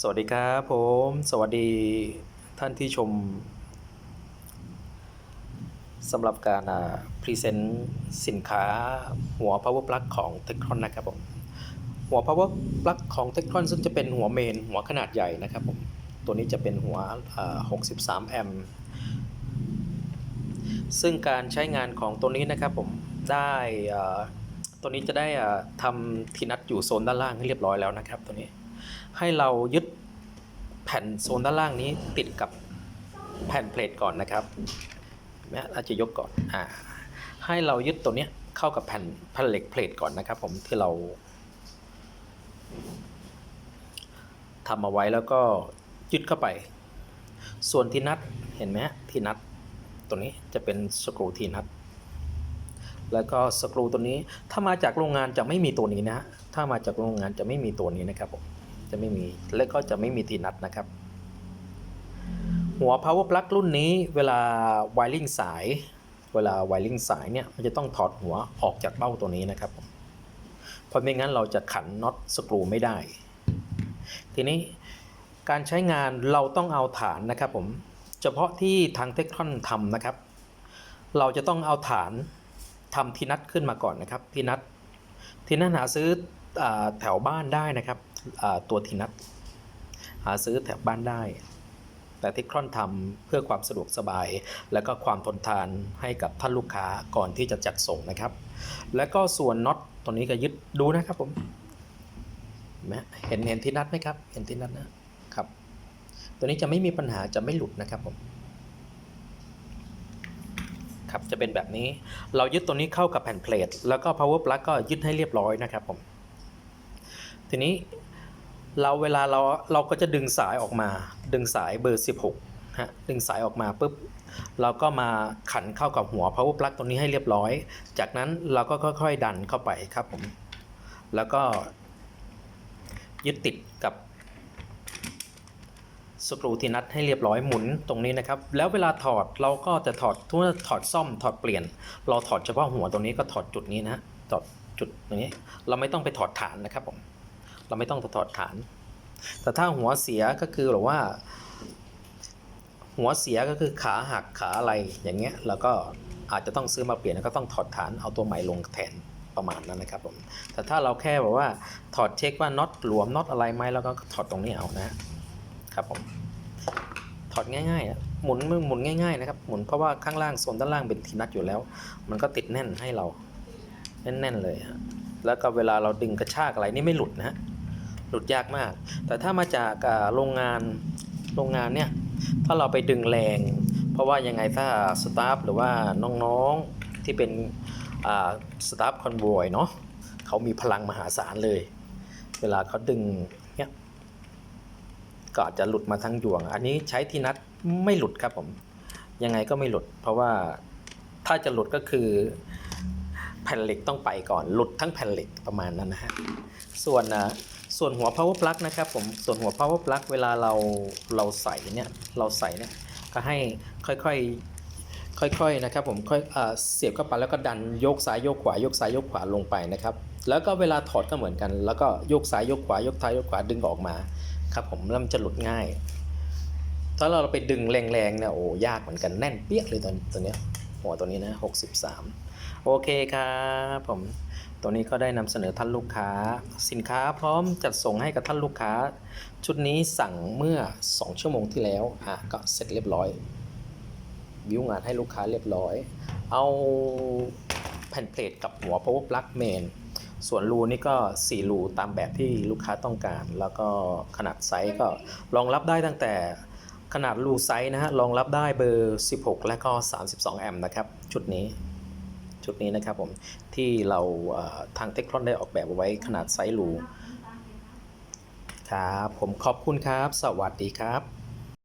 สวัสดีครับผม สวัสดีท่านที่ชมสำหรับการพรีเซนต์สินค้าหัว power plug ของ t e c h n นะครับผมหัว power plug ของ t e c h n ซึ่งจะเป็นหัวเมน หัวขนาดใหญ่นะครับผมตัวนี้จะเป็นหัว 63 แอมป์ซึ่งการใช้งานของตัวนี้นะครับผมได้ตัวนี้จะได้ทำทีนัดอยู่โซนด้านล่างให้เรียบร้อยแล้วนะครับตัวนี้ ให้เรายึดแผ่นโซนด้านล่างนี้ติดกับแผ่นเพลทก่อนนะครับนไหมอาจจะยกก่อนอ่าให้เรายึดตัวเนี้ยเข้ากับแผ่นแผ่นเหล็กเพลทก่อนนะครับ ผมที่เราทำเอาไว้แล้วก็ยึดเข้าไป ส่วนที่นัดเห็นไหมฮะที่นัดตัวนี้จะเป็นสกรูที่นัดแล้วก็สกรูตัวนี้ถ้ามาจากโรงงานจะไม่มีตัวนี้นะฮะถ้ามาจากโรงงานจะไม่มีตัวนี้นะครับผม จะไม่มีและก็จะไม่มีทีนัดนะครับ หัว power plug รุ่นนี้เวลา wiring สาย เวลา wiring สายเนี่ยมันจะต้องถอดหัวออกจากเบ้าตัวนี้นะครับเพราะไม่งั้นเราจะขันน็อตสกรูไม่ได้ ทีนี้การใช้งานเราต้องเอาฐานนะครับผมเฉพาะที่ทางเทคทอนทำนะครับ เราจะต้องเอาฐานทำทีนัดขึ้นมาก่อนนะครับทีนัดทีนัดหาซื้ออแถวบ้านได้นะครับ ตัวทีนัดหาซื้อแถวบ้านได้ แต่เทคทอนทำเพื่อความสะดวกสบาย และก็ความทนทานให้กับท่านลูกค้าก่อนที่จะจัดส่งนะครับ แล้วก็ส่วนน็อตตัวนี้ก็ยึดดูนะครับผมเห็นไหมเห็นเห็นที่นัดไหมครับ เห็นที่นัดนะครับ ตัวนี้จะไม่มีปัญหาจะไม่หลุดนะครับผมครับจะเป็นแบบนี้เรายึดตัวนี้เข้ากับแผ่นเพลทแล้วก็ power plug ก็ยึดให้เรียบร้อยนะครับผม ทีนี้ เราเวลาเราเราก็จะดึงสายออกมา ดึงสายเบอร์ 16ฮะดึงสายออกมาปุ๊บเราก็มาขันเข้ากับหัว power plug ตัวนี้ให้เรียบร้อย จากนั้นเราก็ค่อยๆ ดันเข้าไปครับผม แล้วก็ยึดติดกับสกรูที่นัดให้เรียบร้อยหมุนตรงนี้นะครับ แล้วเวลาถอดเราก็จะถอดทุกถอดซ่อมถอดเปลี่ยน เราถอดเฉพาะหัวตรงนี้ก็ถอดจุดนี้นะถอดจุดอย่างนี้ เราไม่ต้องไปถอดฐานนะครับผม เราไม่ต้องถอดฐาน แต่ถ้าหัวเสียก็คือหรือว่า หัวเสียก็คือขาหักขาอะไรอย่างเงี้ยเราก็อาจจะต้องซื้อมาเปลี่ยนแล้วก็ต้องถอดฐานเอาตัวใหม่ลงแทนประมาณนั้นนะครับผมแต่ถ้าเราแค่แบบว่าถอดเช็คว่าน็อตหลวมน็อตอะไรไหมแล้วก็ถอดตรงนี้เอานะครับผมถอดง่ายๆอะหมุนมือหมุนง่ายๆนะครับหมุนเพราะว่าข้างล่างโซนด้านล่างเป็นทีนัดอยู่แล้ว มันก็ติดแน่นให้เราแน่นๆเลยฮะแล้วก็เวลาเราดึงกระชากอะไรนี่ไม่หลุดนะฮะ หลุดยากมาก แต่ถ้ามาจากโรงงานโรงงานเนี่ยถ้าเราไปดึงแรง เพราะว่ายังไงถ้าสตาฟหรือว่าน้องๆที่เป็นสตาฟคอนโวยเนาะเขามีพลังมหาศาลเลย เวลาเขาดึงเนี่ยก็อาจจะหลุดมาทั้งยวง อันนี้ใช้ที่นัดไม่หลุดครับผมยังไงก็ไม่หลุด เพราะว่าถ้าจะหลุดก็คือแผ่นเหล็กต้องไปก่อนหลุดทั้งแผ่นเหล็กประมาณนั้นนะฮะส่วนอะ ส่วนหัว power plug นะครับผมส่วนหัว power plug เวลาเราเราใส่เนี่ยเราใส่เนี่ยก็ให้ค่อยๆค่อยๆนะครับผมค่อยเอ่อเสียบเข้าไปแล้วก็ดันโยกซ้ายโยกขวาโยกซ้ายโยกขวาลงไปนะครับแล้วก็เวลาถอดก็เหมือนกัน แล้วก็โยกซ้ายโยกขวาโยกซ้ายโยกขวาดึงออกมาครับผมแล้วมันจะหลุดง่าย ถ้าเราไปดึงแรงๆเนี่ยโอ้ยากเหมือนกันแน่นเปี้ยเลยตัวตัวเนี้ยหัวตัวนี้นะ63 โอเคครับผม ตัวนี้ก็ได้นำเสนอท่านลูกค้า สินค้าพร้อมจัดส่งให้กับท่านลูกค้า ชุดนี้สั่งเมื่อ 2 ชั่วโมงที่แล้วอะก็เสร็จเรียบร้อย วิวงานให้ลูกค้าเรียบร้อย เอาแผ่นเพลทกับหัว power plug main ส่วนรูนี่ก็ 4 รูตามแบบที่ลูกค้าต้องการ แล้วก็ขนาดไซส์ก็รองรับได้ตั้งแต่ขนาดรูไซส์นะฮะรองรับได้เบอร์ 16 และก็ 32 แอมป์นะครับ ชุดนี้ ชุดนี้นะครับผมที่เราทางเทคโนได้ออกแบบเอาไว้ขนาดไซส์รูครับ ผมขอบคุณครับ สวัสดีครับ